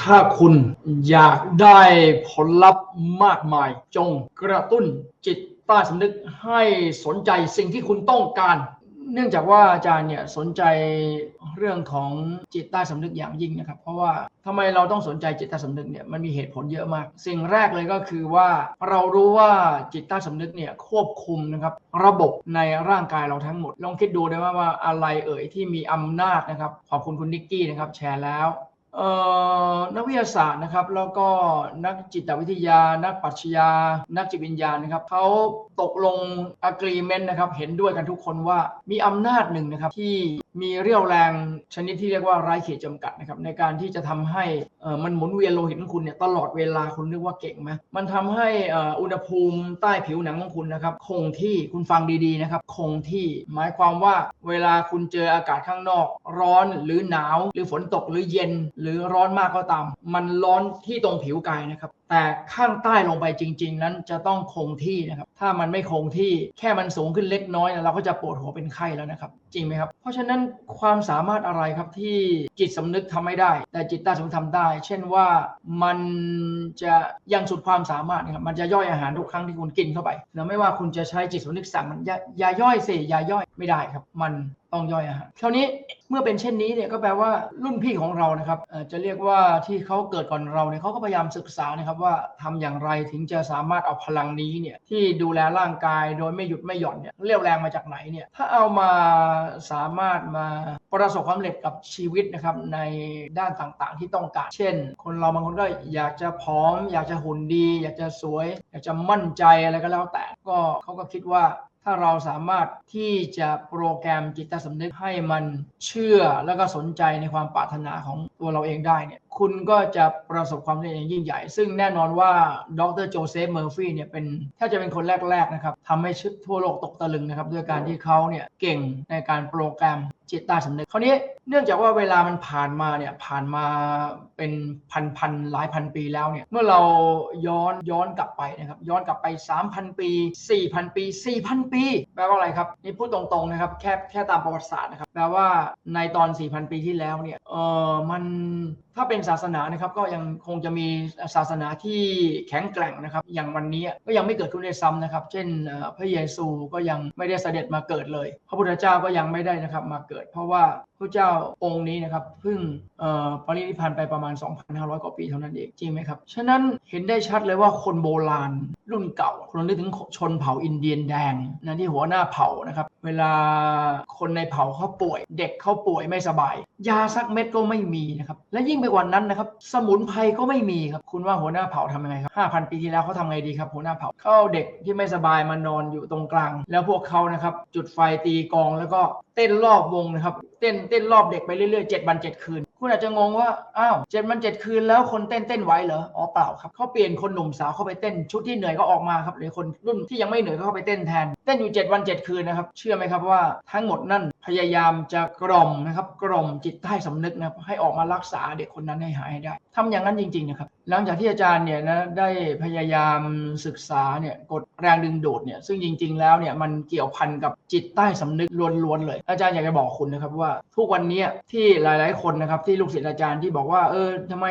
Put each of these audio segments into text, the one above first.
ถ้าคุณอยากได้ผลลัพธ์มากมาย จงกระตุ้นจิตใต้สำนึกให้สนใจสิ่งที่คุณต้องการเนื่องจากว่าอาจารย์เนี่ยสนใจเรื่องของจิตใต้สำนึกอย่างยิ่งนะครับ เพราะว่าทำไมเราต้องสนใจจิตใต้สำนึกเนี่ยมันมีเหตุผลเยอะมาก สิ่งแรกเลยก็คือว่าเรารู้ว่าจิตใต้สำนึกเนี่ยควบคุมนะครับระบบในร่างกายเราทั้งหมด ลองคิดดูได้ว่าว่าอะไรเอ่ยที่มีอำนาจนะครับ ขอบคุณคุณนิกกี้นะครับแชร์แล้ว นักวิทยาศาสตร์นะครับ แล้วก็นักจิตวิทยา นักปรัชญา นักจิตวิญญาณนะครับเขาตกลง agreement นะครับ เห็นด้วยกันทุกคนว่ามีอำนาจหนึ่งนะครับที่ มีเรี่ยวแรงชนิดที่เรียกว่าไร้ขีดจำกัดนะครับในการที่จะทำให้มันหมุนเวียนโลหิตของคุณเนี่ยตลอดเวลาคุณนึกว่าเก่งไหมมันทำให้อุณหภูมิใต้ผิวหนังของคุณนะครับคงที่คุณฟังดีๆนะครับคงที่หมายความว่าเวลาคุณเจออากาศข้างนอก ร้อนหรือหนาว หรือฝนตกหรือเย็น หรือร้อนมากก็ตาม มันร้อนที่ตรงผิวกายนะครับ แต่ข้างใต้ลงไปจริง ๆ นั้นจะต้องคงที่นะครับ ถ้ามันไม่คงที่แค่มันสูงขึ้นเล็กน้อย เราก็จะปวดหัวเป็นไข้แล้วนะครับ จริงไหมครับ เพราะฉะนั้นความสามารถอะไรครับที่จิตสำนึกทำไม่ได้ แต่จิตใต้สำนึกทำได้ เช่นว่ามันจะยังสุดความสามารถนะครับมันจะย่อยอาหารทุกครั้งที่คุณกินเข้าไปแล้วไม่ว่าคุณจะใช้จิตสำนึกสั่งมันอย่าย่าย่อยสิอย่าย่อยไม่ได้ครับ มัน ต้องย่อยอาหารคราวนี้เมื่อเป็นเช่นนี้เนี่ยก็แปลว่ารุ่นพี่ของเรานะครับจะเรียกว่าที่เขาเกิดก่อนเราเนี่ยเขาก็พยายามศึกษานะครับว่าทำอย่างไรถึงจะสามารถเอาพลังนี้เนี่ยที่ดูแลร่างกายโดยไม่หยุดไม่หย่อนเนี่ยเรียวแรงมาจากไหนเนี่ยถ้าเอามาสามารถมาประสบความสำเร็จกับชีวิตนะครับในด้านต่างๆ ที่ต้องการ เช่น คนเราบางคนก็อยากจะผอม อยากจะหุ่นดี อยากจะสวย อยากจะมั่นใจอะไรก็แล้วแต่ก็เขาก็คิดว่า ถ้าเราสามารถที่จะโปรแกรมจิตสำนึกให้มันเชื่อแล้วก็สนใจในความปรารถนาของ ตัวเราเองได้เนี่ยคุณก็จะประสบความสำเร็จอย่างยิ่งใหญ่ ซึ่งแน่นอนว่าดรโจเซฟเมอร์ฟี่เนี่ยเป็นถ้าจะเป็นคนแรกๆนะครับทำให้ชทั่วโลกตกตะลึงนะครับด้วยการที่เขาเนี่ยเก่งในการโปรแกรมจิตใต้สำนึกคราวนี้เนื่องจากว่าเวลามันผ่านมาเนี่ยผ่านมาเป็นพันพันๆหลายพันปีแล้วเนี่ยเมื่อเราย้อนย้อนกลับไปนะครับย้อนกลับไป 3,000 ปี 4,000 ปี 4,000 ปีแปลว่าอะไรครับนี่พูดตรงๆนะครับแค่แค่ตามประวัติศาสตร์นะครับแปลว่าในตอน 4,000 ปีที่แล้วเนี่ยเออมัน um, ถ้าเป็นศาสนานะครับก็ยังคงจะมีศาสนาที่แข็งแกร่งนะครับ อย่างวันนี้ก็ยังไม่เกิดขึ้นด้วยซ้ำนะครับ เช่นพระเยซูก็ยังไม่ได้เสด็จมาเกิดเลย พระพุทธเจ้าก็ยังไม่ได้นะครับมาเกิด เพราะว่าพระเจ้าองค์นี้นะครับเพิ่งปรินิพพานไปประมาณ 2,500 กว่าปีเท่านั้นเองจริงไหมครับ ฉะนั้นเห็นได้ชัดเลยว่าคนโบราณรุ่นเก่าคุณนึกถึงชนเผ่าอินเดียนแดงนะที่หัวหน้าเผ่านะครับ เวลาคนในเผ่าเขาป่วย เด็กเขาป่วยไม่สบาย ยาสักเม็ดก็ไม่มีนะครับและยิ่งไปกว่านั้นนะครับ สมุนไพรก็ไม่มีครับ คุณว่าหัวหน้าเผ่าทำยังไงครับ5,000ปีที่แล้วเขาทำไงดีครับ หัวหน้าเผ่าเขาเอาเด็กที่ไม่สบายมานอนอยู่ตรงกลาง แล้วพวกเขานะครับจุดไฟตีกองแล้วก็เต้นรอบวงนะครับ เต้นเต้นรอบเด็กไปเรื่อยๆเจ็ดวันเจ็ดคืน คุณอาจจะงงว่า อ้าวเจ็ดวันเจ็ดคืนแล้วคนเต้นเต้นไหวเหรอ อ๋อเปล่าครับเขาเปลี่ยนคนหนุ่มสาวเข้าไปเต้นชุดที่เหนื่อยก็ออกมาครับหรือคนรุ่นที่ยังไม่เหนื่อยก็เข้าไปเต้นแทนเต้นอยู่ 7 วัน 7 คืนนะครับ เชื่อไหมครับว่าทั้งหมดนั่นพยายามจะกล่อมนะครับกล่อมจิตใต้สำนึกนะครับให้ออกมารักษาเด็กคนนั้นให้หายให้ได้ทำอย่างนั้นจริงๆนะครับหลังจากที่อาจารย์เนี่ยนะได้พยายามศึกษาเนี่ยกฎแรงดึงดูดเนี่ยซึ่งจริง ๆ แล้วเนี่ยมันเกี่ยวพันกับจิตใต้สำนึกล้วนๆเลย อาจารย์อยากจะบอกคุณนะครับว่าทุกวันนี้ที่หลาย ๆคนนะครับที่ลูกศิษย์อาจารย์ที่บอกว่าเออทำไม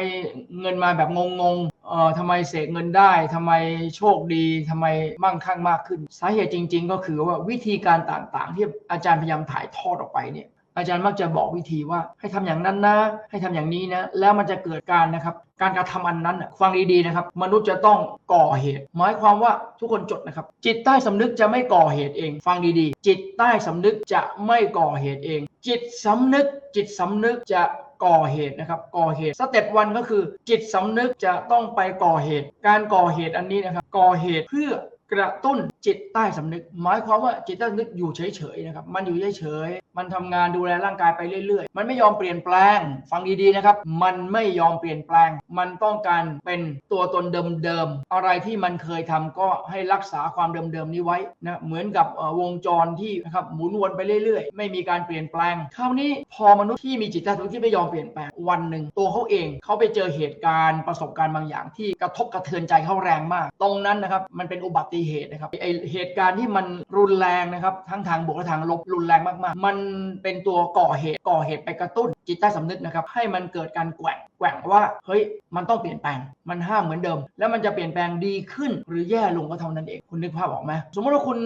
เงินมาแบบงง เอ่อทำไมเสกเงินได้ทำไมโชคดีทำไมมั่งคั่งมากขึ้น สาเหตุจริง ๆ ก็คือว่าวิธีการต่างๆ ที่อาจารย์พยายามถ่ายทอดออกไปเนี่ยอาจารย์มักจะบอกวิธีว่าให้ทำอย่างนั้นนะ ให้ทำอย่างนี้นะ แล้วมันจะเกิดการนะครับ การกระทำอันนั้นน่ะฟังดีๆนะครับ มนุษย์จะต้องก่อเหตุ หมายความว่าทุกคนจดนะครับ จิตใต้สำนึกจะไม่ก่อเหตุเอง ฟังดีๆ จิตใต้สำนึกจะไม่ก่อเหตุเอง จิตสำนึก จิตสำนึกจะ ก่อเหตุนะครับก่อเหตุสเต็ปวันก็คือ จิตสำนึกจะต้องไปก่อเหตุ การก่อเหตุอันนี้นะครับก่อเหตุเพื่อกระตุ้น จิตใต้สำนึก หมายความว่าจิตใต้สำนึกอยู่เฉยๆนะครับมันอยู่เฉยๆมันทำงานดูแลร่างกายไปเรื่อยๆ มันไม่ยอมเปลี่ยนแปลง ฟังดีๆนะครับ มันไม่ยอมเปลี่ยนแปลง มันต้องการเป็นตัวตนเดิมๆอะไรที่มันเคยทำก็ให้รักษาความเดิมๆนี้ไว้นะเหมือนกับวงจรที่นะครับหมุนวนไปเรื่อยๆ ไม่มีการเปลี่ยนแปลงคราวนี้พอมนุษย์ที่มีจิตใต้สำนึกที่ไม่ยอมเปลี่ยนแปลงวันหนึ่งตัวเขาเองเขาไปเจอเหตุการณ์ประสบการณ์บางอย่างที่กระทบกระเทือนใจเขาแรงมาก ตรงนั้นนะครับมันเป็นอุบัติเหตุนะครับไอเหตุการณ์ที่มันรุนแรงนะครับ ทั้งทางบวกและทางลบรุนแรงมากๆ มันเป็นตัวก่อเหตุก่อเหตุไปกระตุ้นจิตใต้สำนึกนะครับ ให้มันเกิดการแกว่งแกว่งว่าเฮ้ยมันต้องเปลี่ยนแปลงมันห้ามเหมือนเดิม แล้วมันจะเปลี่ยนแปลงดีขึ้นหรือแย่ลงก็เท่านั้นเองคุณนึกภาพออกไหมสมมติว่าคุณ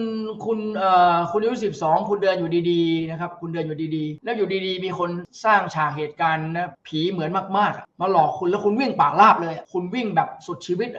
คุณเอ่อคุณอายุสิบสองคุณเดินอยู่ดีๆนะครับคุณเดินอยู่ดีๆ แล้วอยู่ดีๆ มีคนสร้างฉากเหตุการณ์นะผีเหมือนมากๆ มาหลอกคุณแล้วคุณวิ่งป่าราบเลย คุณวิ่งแบบสุดชีวิต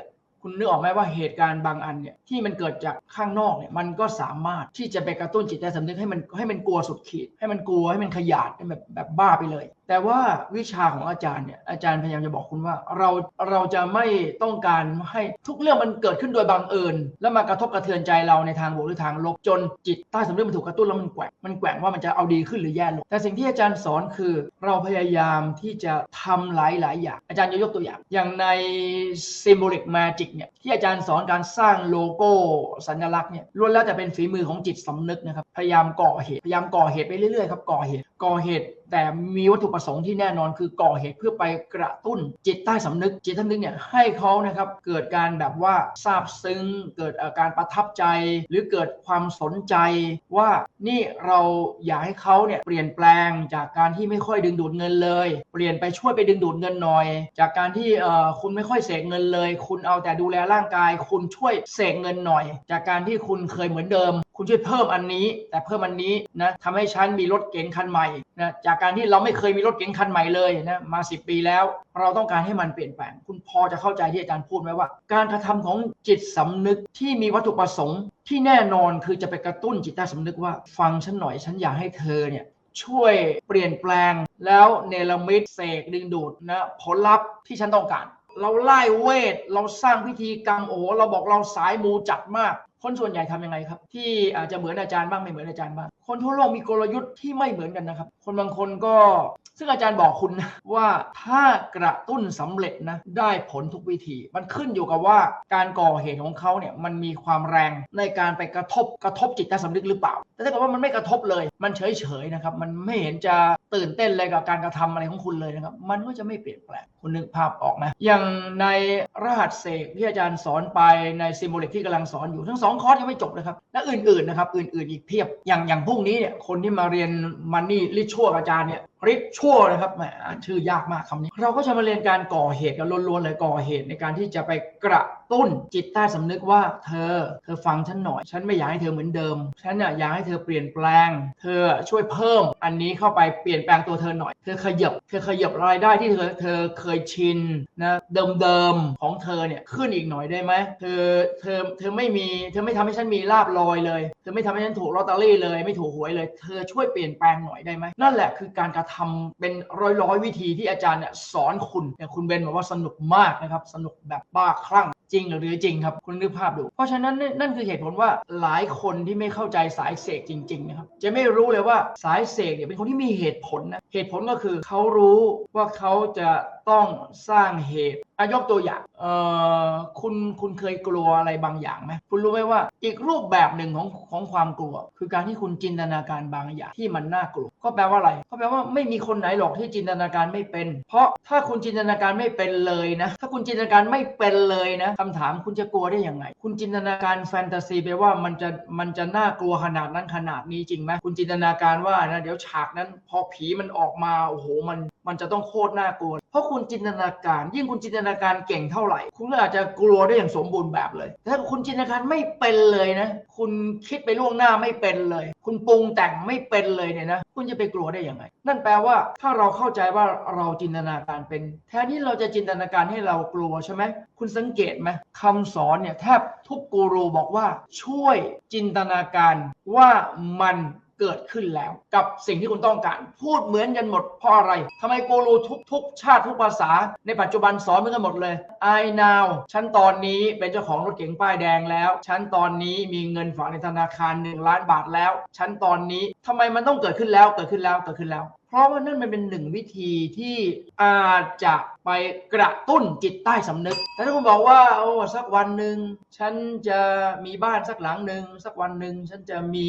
คุณนึกออกไหมว่าเหตุการณ์บางอันเนี่ยที่มันเกิดจากข้างนอกเนี่ยมันก็สามารถที่จะไปกระตุ้นจิตใจสำนึกให้มันให้มันกลัวสุดขีด ให้มันกลัวให้มันขยาดแบบแบบบ้าไปเลย แต่ว่าวิชาของอาจารย์เนี่ยอาจารย์พยายามจะบอกคุณว่า เราเราจะไม่ต้องการให้ทุกเรื่องมันเกิดขึ้นโดยบังเอิญ แล้วมากระทบกระเทือนใจเราในทางบวกหรือทางลบจนจิตใต้สำนึกมันถูกกระตุ้นแล้วมันแกว่งมันแกว่งว่ามันจะเอาดีขึ้นหรือแย่ลงแต่สิ่งที่อาจารย์สอนคือ เราพยายามที่จะทำหลายหลายๆอย่าง อาจารย์จะยกตัวอย่าง อย่างใน symbolic magic เนี่ยที่อาจารย์สอนการสร้างโลโก้สัญลักษณ์เนี่ยล้วนแล้วแต่เป็นฝีมือของจิตสำนึกนะครับพยายามก่อเหตุพยายามก่อเหตุไปเรื่อยๆครับก่อเหตุก่อเหตุแต่มีวัตถุประสงค์ที่แน่นอนคือก่อเหตุเพื่อไปกระตุ้นจิตใต้สำนึก จิตใต้สำนึกเนี่ยให้เขานะครับเกิดการแบบว่าซาบซึ้ง เกิดอาการประทับใจ หรือเกิดความสนใจว่านี่เราอยากให้เขาเนี่ยเปลี่ยนแปลงจากการที่ไม่ค่อยดึงดูดเงินเลย เปลี่ยนไปช่วยไปดึงดูดเงินหน่อย จากการที่เอ่อคุณไม่ค่อยเสกเงินเลย คุณเอาแต่ดูแลร่างกาย คุณช่วยเสกเงินหน่อย จากการที่คุณเคยเหมือนเดิม คุณช่วยเพิ่มอันนี้ แต่เพิ่มอันนี้นะทำให้ฉันมีรถเก๋งคันใหม่นะจากการที่เราไม่เคยมีรถเก๋งคันใหม่เลยนะมา 10 ปีแล้ว เราต้องการให้มันเปลี่ยนแปลง คุณพอจะเข้าใจที่อาจารย์พูดไหมว่า การกระทำของจิตสำนึกที่มีวัตถุประสงค์ที่แน่นอนคือจะไปกระตุ้นจิตใต้สำนึกว่าฟังฉันหน่อยฉันอยากให้เธอเนี่ยช่วยเปลี่ยนแปลงแล้วเนรมิตเสกดึงดูดนะผลลัพธ์ที่ฉันต้องการ เราไล่เวท เราสร้างพิธีกรรมโอ้เราบอกเราสายมูจัดมาก คนส่วนใหญ่ทำยังไงครับ ที่อาจจะเหมือนอาจารย์บ้างไม่เหมือนอาจารย์บ้างคนทั่วโลกมีกลยุทธ์ที่ไม่เหมือนกันนะครับ คนบางคนก็ซึ่งอาจารย์บอกคุณนะว่าถ้ากระตุ้นสำเร็จนะได้ผลทุกวิธี มันขึ้นอยู่กับว่าการก่อเหตุของเขาเนี่ยมันมีความแรงในการไปกระทบกระทบจิตใต้สำนึกหรือเปล่า แต่ถ้าเกิดว่ามันไม่กระทบเลย มันเฉยๆนะครับมันไม่เห็นจะตื่นเต้นเลยกับการกระทำอะไรของคุณเลยนะครับ มันก็จะไม่เปลี่ยนแปลงคุณนึกภาพออกไหมอย่างในรหัสเสกที่อาจารย์สอนไปในซิมโบลิกที่กำลังสอนอยู่ทั้งสองคอร์สยังไม่จบนะครับ และอื่นๆนะครับอื่นๆอีกเพียบอย่างอย่างพรุ่งนี้เนี่ยคนที่มาเรียนมันนี่ริชั่วอาจารย์เนี่ยริชชั่วนะครับแหมชื่อยากมากคำนี้ เราก็จะมาเรียนการก่อเหตุกันล้วนๆเลยก่อเหตุในการที่จะไปกระตุ้นจิตใต้สำนึกว่าเธอ เธอฟังฉันหน่อย ฉันไม่อยากให้เธอเหมือนเดิม ฉันน่ะอยากให้เธอเปลี่ยนแปลง เธอช่วยเพิ่ม อันนี้เข้าไปเปลี่ยนแปลงตัวเธอหน่อย เธอขยับ เธอขยับรายได้ที่เธอเธอเคยชินนะเดิมๆของเธอเนี่ยขึ้นอีกหน่อยได้ไหมเธอเธอเธอไม่มี เธอไม่ทำให้ฉันมีลาบลอยเลย เธอไม่ทำให้ฉันถูกลอตเตอรี่เลย ไม่ถูกหวยเลย เธอช่วยเปลี่ยนแปลงหน่อยได้ไหมนั่นแหละคือการกระทำเป็นร้อยร้อยๆวิธีที่อาจารย์เนี่ยสอนคุณเนี่ยคุณเบนบอกว่าสนุกมากนะครับ สนุกแบบบ้าคลั่งจริงหรือจริงครับคุณนึกภาพดู เพราะฉะนั้นนั่นคือเหตุผลว่าหลายคนที่ไม่เข้าใจสายเสกจริงๆนะครับจะไม่รู้เลยว่าสายเสกเนี่ยเป็นคนที่มีเหตุผลนะเหตุผลก็คือเขารู้ว่าเขาจะ ต้องสร้างเหตุยกตัวอย่างเอ่อคุณคุณเคยกลัวอะไรบางอย่างไหมคุณรู้ไหมว่าอีกรูปแบบหนึ่งของของความกลัว คือการที่คุณจินตนาการบางอย่างที่มันน่ากลัว ก็แปลว่าอะไรก็แปลว่าไม่มีคนไหนหรอกที่จินตนาการไม่เป็น เพราะถ้าคุณจินตนาการไม่เป็นเลยนะ ถ้าคุณจินตนาการไม่เป็นเลยนะคำถามคุณจะกลัวได้ยังไง คุณจินตนาการแฟนตาซีไปว่ามันจะมันจะน่ากลัวขนาดนั้นขนาดนี้จริงไหมคุณจินตนาการว่านะเดี๋ยวฉากนั้น พอผีมันออกมาโอ้โหมันมันจะต้องโคตรน่ากลัว ราะคุณจินตนาการ ยิ่งคุณจินตนาการเก่งเท่าไหร่ คุณก็อาจจะกลัวได้อย่างสมบูรณ์แบบเลยแต่ถ้าคุณจินตนาการไม่เป็นเลยนะ คุณคิดไปล่วงหน้าไม่เป็นเลย คุณปรุงแต่งไม่เป็นเลยเนี่ยนะ คุณจะไปกลัวได้ยังไง นั่นแปลว่าถ้าเราเข้าใจว่าเราจินตนาการเป็น แทนที่เราจะจินตนาการให้เรากลัวใช่ไหม คุณสังเกตไหมคำสอนเนี่ยแทบทุกกูรูบอกว่าช่วยจินตนาการว่ามัน เกิดขึ้นแล้ว กับสิ่งที่คุณต้องการ พูดเหมือนกันหมดเพราะอะไรทำไมกูรูทุกทุกชาติทุกภาษา ในปัจจุบันสอนเหมือนกันหมดเลย I now ฉันตอนนี้เป็นเจ้าของรถเก๋งป้ายแดงแล้ว ฉันตอนนี้มีเงินฝากในธนาคาร1ล้านบาทแล้ว ฉันตอนนี้ทำไมมันต้องเกิดขึ้นแล้วเกิดขึ้นแล้วเกิดขึ้นแล้ว เพราะว่านั่นมันเป็นหนึ่งวิธีที่อาจจะไปกระตุ้นจิตใต้สำนึกแต่ถ้าคุณบอกว่าโอ้สักวันหนึ่งฉันจะมีบ้านสักหลังหนึ่งสักวันหนึ่งฉันจะมี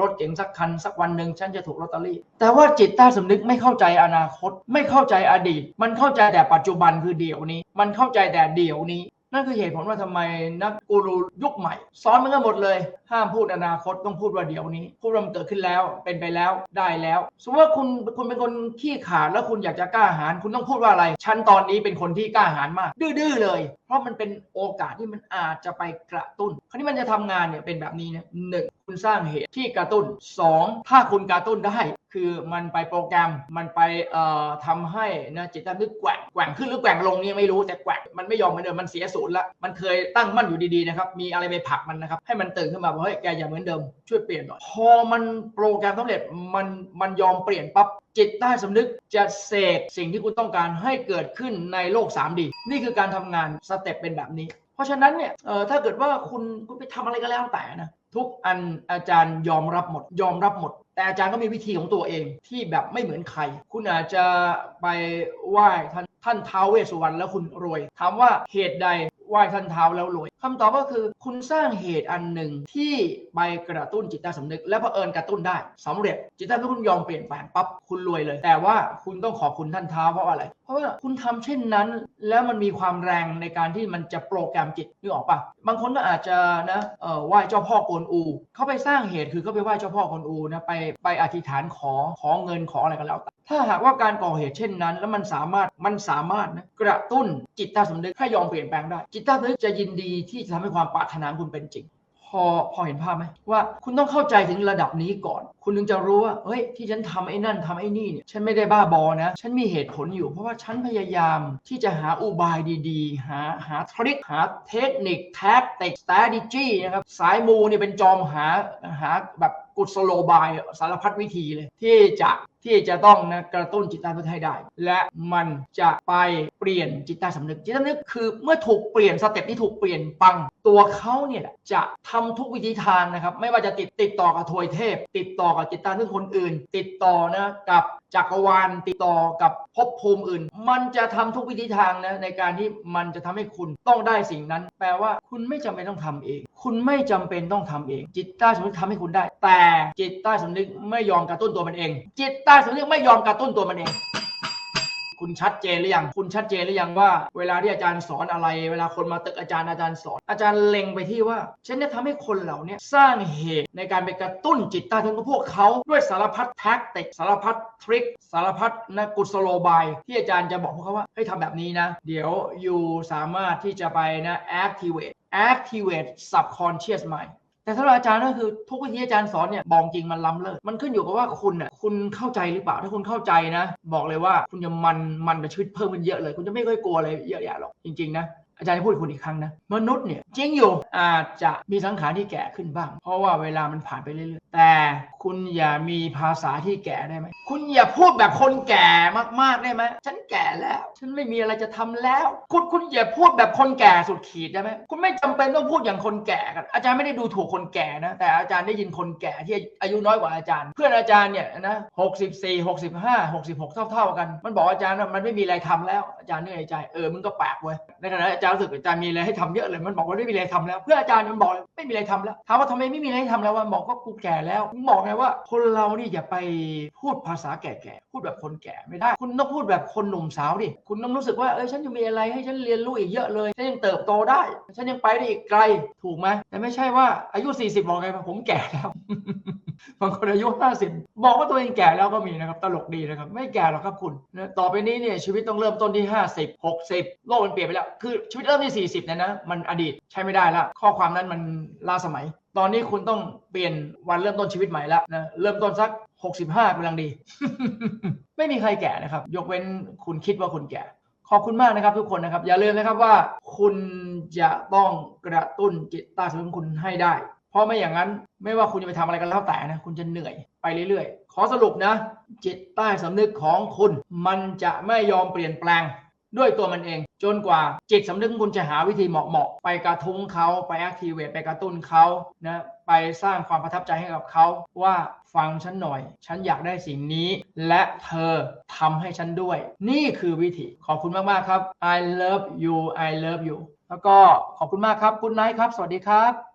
รถเก๋งสักคัน สักวันหนึ่งฉันจะถูกลอตเตอรี่ แต่ว่าจิตใต้สำนึกไม่เข้าใจอนาคต ไม่เข้าใจอดีต มันเข้าใจแต่ปัจจุบันคือเดี๋ยวนี้ มันเข้าใจแต่เดี๋ยวนี้นั่นคือเหตุผลว่าทำไมนักกูรูยุคใหม่สอนมันกันหมดเลย ห้ามพูดอนาคตต้องพูดว่าเดี๋ยวนี้ พูดว่ามันเกิดขึ้นแล้วเป็นไปแล้วได้แล้ว สมมติว่าคุณคุณเป็นคนขี้ขลาดแล้วคุณอยากจะกล้าหาญคุณต้องพูดว่าอะไร ฉันตอนนี้เป็นคนที่กล้าหาญมาก ดื้อๆเลย เพราะมันเป็นโอกาสที่มันอาจจะไปกระตุ้น คราวนี้มันจะทำงานเนี่ยเป็นแบบนี้นะหนึ่งคุณสร้างเหตุที่กระตุ้นสองถ้าคุณกระตุ้นได้ คือมันไปโปรแกรมมันไปเอ่อทำให้นะจิตใต้นึกแกว่งแกว่งขึ้นหรือแกว่งลงเนี่ยไม่รู้แต่แกว่งมันไม่ยอมเหมือนเดิมมันเสียศูนย์ละมันเคยตั้งมั่นอยู่ดีๆนะครับมีอะไรไปผลักมันนะครับให้มันตื่นขึ้นมาเฮ้ยแกอย่าเหมือนเดิมช่วยเปลี่ยนหน่อยพอมันโปรแกรมสำเร็จมันมันยอมเปลี่ยนปั๊บจิตใต้สำนึกจะเสกสิ่งที่คุณต้องการให้เกิดขึ้นในโลก 3D นี่คือการทำงานสเต็ปเป็นแบบนี้ เพราะฉะนั้นเนี่ยเอ่อถ้าเกิดว่าคุณคุณไปทำอะไรก็แล้วแต่นะทุกอันอาจารย์ยอมรับหมด ยอมรับหมด แต่อาจารย์ก็มีวิธีของตัวเองที่แบบไม่เหมือนใคร คุณอาจจะไปไหว้ท่านท่านท้าวเวสสุวรรณแล้วคุณรวย ถามว่าเหตุใด ไหว้ท่านเท้าแล้วรวยคำตอบก็คือ คุณสร้างเหตุอันหนึ่งที่ไปกระตุ้นจิตใต้สำนึก และเผอิญกระตุ้นได้สำเร็จจิตใต้สำนึกคุณยอมเปลี่ยนแปลงปั๊บคุณรวยเลย แต่ว่าคุณต้องขอบคุณท่านเท้าเพราะอะไร เพราะว่าคุณทำเช่นนั้น แล้วมันมีความแรงในการที่มันจะโปรแกรมจิตนึกออกปะบางคนก็อาจจะนะเอ่อไหว้เจ้าพ่อกวนอู เขาไปสร้างเหตุคือเขาไปไหว้เจ้าพ่อกวนอูนะไปไปอธิษฐานขอขอเงินขออะไรก็แล้วแต่ถ้าหากว่าการก่อเหตุเช่นนั้น แล้วมันสามารถมันสามารถนะกระตุ้นจิตใต้สำนึกให้ยอมเปลี่ยนแปลงได้จิตใต้สำนึกจะยินดีที่จะทำให้ความปรารถนาคุณเป็นจริง พอพอเห็นภาพไหมว่า คุณต้องเข้าใจถึงระดับนี้ก่อนคุณถึงจะรู้ว่า เฮ้ย ที่ฉันทำไอ้นั่นทำไอ้นี่เนี่ย ฉันไม่ได้บ้าบอนะ ฉันมีเหตุผลอยู่ เพราะว่าฉันพยายามที่จะหาอุบายดีๆ หาหาทริค หาเทคนิค แท็กติก strategy นะครับ สายมูเนี่ยเป็นจอมหาหาแบบกุศโลบายสารพัดวิธีเลย ที่จะที่จะต้องนะกระตุ้นจิตใต้สำนึกให้ได้ และมันจะไปเปลี่ยนจิตใต้สำนึก จิตใต้สำนึกคือเมื่อถูกเปลี่ยนสเต็ปที่ถูกเปลี่ยนปัง ตัวเขาเนี่ยจะทำทุกวิธีทางนะครับ ไม่ว่าจะติดติดต่อกับทวยเทพ ติดต่อกับจิตใต้สำนึกคนอื่น ติดต่อนะกับจักรวาลติดต่อกับภพภูมิอื่น มันจะทำทุกวิธีทางนะในการที่มันจะทำให้คุณต้องได้สิ่งนั้น แปลว่าคุณไม่จำเป็นต้องทำเอง คุณไม่จำเป็นต้องทำเอง จิตใต้สำนึกทำให้คุณได้ แต่จิตใต้สำนึกไม่ยอมกระตุ้นตัวมันเอง จิตใต้สำนึกไม่ยอมกระตุ้นตัวมันเอง คุณชัดเจนหรือยังคุณชัดเจนหรือยังว่า เวลาที่อาจารย์สอนอะไร เวลาคนมาตึกอาจารย์อาจารย์สอน อาจารย์เล็งไปที่ว่าฉันจะทำให้คนเหล่านี้สร้างเหตุในการไปกระตุ้นจิตใต้สำนึกของพวกเขาด้วยสารพัดแท็กติกสารพัดทริคสารพัดนะกุศโลบาย ที่อาจารย์จะบอกพวกเขาว่าให้ทำแบบนี้นะ เดี๋ยวอยู่สามารถที่จะไปนะ activate activate subconscious mind แต่ถ้าอาจารย์ก็คือทุกวิธีอาจารย์สอนเนี่ยบอกจริงมันล้ำเลิศมันขึ้นอยู่กับว่าคุณน่ะคุณเข้าใจหรือเปล่าถ้าคุณเข้าใจนะ บอกเลยว่าคุณจะมันมันกับชีวิตเพิ่มมันเยอะเลย คุณจะไม่ค่อยกลัวอะไรเยอะแยะหรอกจริงๆนะ อาจารย์จะพูดคุณอีกครั้งนะมนุษย์เนี่ยจริงอยู่อาจจะมีสังขารที่แก่ขึ้นบ้าง เพราะว่าเวลามันผ่านไปเรื่อยๆ แต่คุณอย่ามีภาษาที่แก่ได้ไหมคุณอย่าพูดแบบคนแก่มากๆได้ไหมฉันแก่แล้ว ฉันไม่มีอะไรจะทำแล้ว คุณคุณอย่าพูดแบบคนแก่สุดขีดได้ไหมคุณไม่จำเป็นต้องพูดอย่างคนแก่กันอาจารย์ไม่ได้ดูถูกคนแก่นะแต่อาจารย์ได้ยินคนแก่ที่อายุน้อยกว่าอาจารย์ เพื่อนอาจารย์เนี่ยนะหกสิบสี่หกสิบห้าหกสิบหกเท่าๆกัน มันบอกอาจารย์ว่ามันไม่มีอะไรทำแล้วอาจารย์เหนื่อยใจเออมึงก็แปลกเว้ยในขณะอาจารย์รู้สึกอาจารย์มีอะไรให้ทำเยอะเลยมันบอกว่าไม่มีอะไรทำแล้ว เพื่ออาจารย์มันบอกไม่มีอะไรทำแล้วถามว่าทำไมไม่มีอะไรให้ทำแล้ววะบอกก็กูแก่แล้วบอกไงว่า คนเรานี่อย่าไปพูดภาษาแก่ๆพูดแบบคนแก่ไม่ได้ คุณต้องพูดแบบคนหนุ่มสาวดิคุณต้องรู้สึกว่าเออฉันยังมีอะไรให้ฉันเรียนรู้อีกเยอะเลยฉันยังเติบโตได้ ฉันยังไปได้อีกไกลถูกไหมแต่ไม่ใช่ว่าอายุ 40 บอกไงผมแก่แล้วบางคนอายุ 50 บอกว่าตัวเองแก่แล้วก็มีนะครับ ตลกดีนะครับ ไม่แก่หรอกครับคุณ ต่อไปนี้เนี่ยชีวิตต้องเริ่มต้นที่ 50 60 โลกมันเปลี่ยนไปแล้ว คือชีวิตเริ่มที่40เนี่ยนะมันอดีตใช้ไม่ได้แล้ว ข้อความนั้นมันล้าสมัย ตอนนี้คุณต้องเปลี่ยนวันเริ่มต้นชีวิตใหม่แล้วนะเริ่มต้นสัก 65กำลังดี ไม่มีใครแก่นะครับ ยกเว้นคุณคิดว่าคุณแก่ขอบคุณมากนะครับทุกคนนะครับ อย่าลืมนะครับว่าคุณจะต้องกระตุ้นจิตใต้สำนึกของคุณให้ได้ เพราะไม่อย่างนั้นไม่ว่าคุณจะไปทำอะไรกันแล้วแต่นะ คุณจะเหนื่อยไปเรื่อยๆ ขอสรุปนะ จิตใต้สำนึกของคุณ มันจะไม่ยอมเปลี่ยนแปลงด้วยตัวมันเอง จนกว่าจิตสำนึกคุณจะหาวิธีเหมาะๆไปกระทุ้งเขาไปแอคทีเวตไปกระตุ้นเขานะไปสร้างความประทับใจให้กับเขาว่าฟังฉันหน่อย ฉันอยากได้สิ่งนี้ และเธอทำให้ฉันด้วย นี่คือวิธีขอบคุณมากๆครับ I love you I love you แล้วก็ขอบคุณมากครับคุณไนท์ครับ สวัสดีครับ